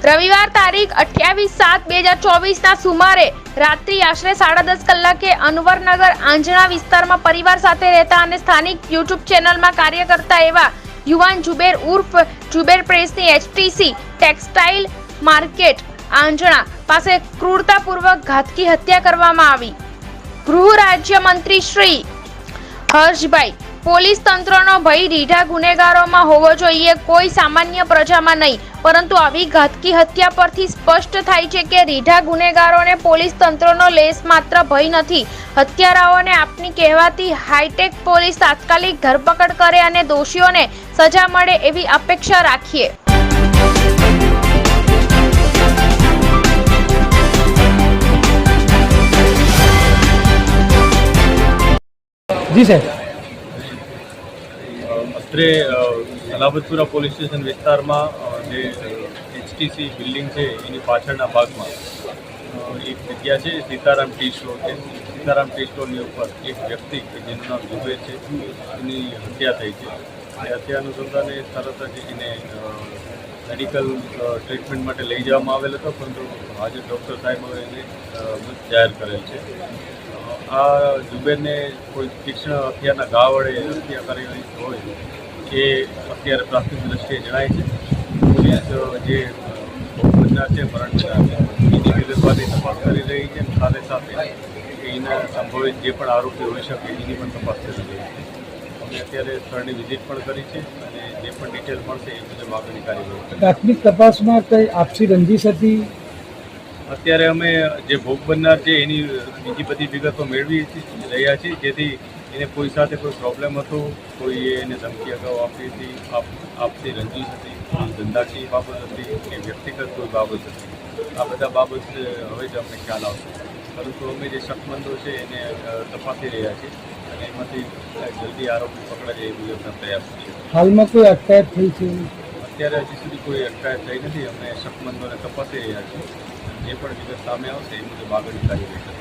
રવિવાર તારીખ અઠ્યાવીસ સાત બે હજાર ચોવીસના સુમારે રાત્રિ આશરે સાડા દસ કલાકે અનવરનગર આંજણા વિસ્તારમાં પરિવાર સાથે રહેતા અને સ્થાનિક યુટ્યુબ ચેનલમાં કાર્ય કરતા એવા યુવાન જુબેર ઉર્ફ, જુબેર પ્રેસની એચટીસી ટેક્સટાઇલ માર્કેટ આંજણા પાસે ક્રૂરતાપૂર્વક ઘાતકી હત્યા કરવામાં આવી. ગૃહ રાજ્ય મંત્રી શ્રી હર્ષભાઈ પોલીસ તંત્રનો ભય રીઢા ગુનેગારોમાં હોવો જોઈએ. કોઈ સામાન્ય પ્રજામાં નહીં. પરંતુ આવી ઘાતકી હત્યા પરથી સ્પષ્ટ થાય છે કે રીઢા ગુનેગારોને પોલીસ તંત્રનો લેસ માત્ર ભય નથી. હત્યારાઓને આપની કહેવાતી હાઈટેક પોલીસ તાત્કાલિક ધરપકડ કરે અને દોષીઓને સજા મળે એવી અપેક્ષા રાખીએ. જી સાહેબ. અત્રે અ, સલાબતપુરા પોલીસ સ્ટેશન વિસ્તારમાં જે એચટીસી બિલ્ડિંગ છે એની પાછળના ભાગમાં એક જગ્યા છે સીતારામ ટી સ્ટોર છે. સીતારામ ટી સ્ટોરની ઉપર એક વ્યક્તિ કે જેનું નામ દુબે છે એની હત્યા થઈ છે. એ હત્યા અનુસંધાને તરત જ એને મેડિકલ ટ્રીટમેન્ટ માટે લઈ જવામાં આવેલ હતો પરંતુ આજે ડૉક્ટર સાહેબ એને જાહેર કરેલ છે. આ જુબેરને કોઈ તીક્ષ્ણ હથિયારના ઘા વડે હત્યા કરેલી હોય એ અત્યારે પ્રાથમિક દ્રષ્ટિએ જણાય છે પોલીસ જે ભોગબનનાર છે વિગતવારની તપાસ કરી રહી છે, સાથે સાથે એના સંભવિત જે પણ આરોપી હોઈ શકે, એની પણ તપાસ કરી રહી છે. અમે અત્યારે સ્થળની વિઝિટ પણ કરી છે અને જે પણ ડિટેલ મળશે, એ મુજબ આગળની કાર્યવાહી પ્રાથમિક તપાસમાં કંઈ આપસી રંજીશ હતી? અત્યારે અમે જે ભોગ બનનાર છે એની બીજી બધી વિગતો મેળવી રહ્યા છીએ. જેથી એને કોઈ સાથે કોઈ પ્રોબ્લેમ હતો કોઈ એને ધમકી અગાઉ આપી હતી આપ આપતી રંજીશ હતી ધંધાકીય બાબત હતી કે વ્યક્તિગત કોઈ બાબત હતી. આ બધા બાબત હવે જ અમને ખ્યાલ આવશે. પરંતુ અમે જે શકમંદો છે એને તપાસી રહ્યા છીએ અને એમાંથી જલ્દી આરોપી પકડાય એ મુજબના પ્રયાસ છે હાલમાં કોઈ અટકાયત થઈ છે? અત્યારે હજી સુધી કોઈ અટકાયત થઈ નથી. અમે શકમંદોને તપાસી રહ્યા છીએ. જે પણ વિગત સામે આવશે એ મુજબ આગળની કાર્યવાહી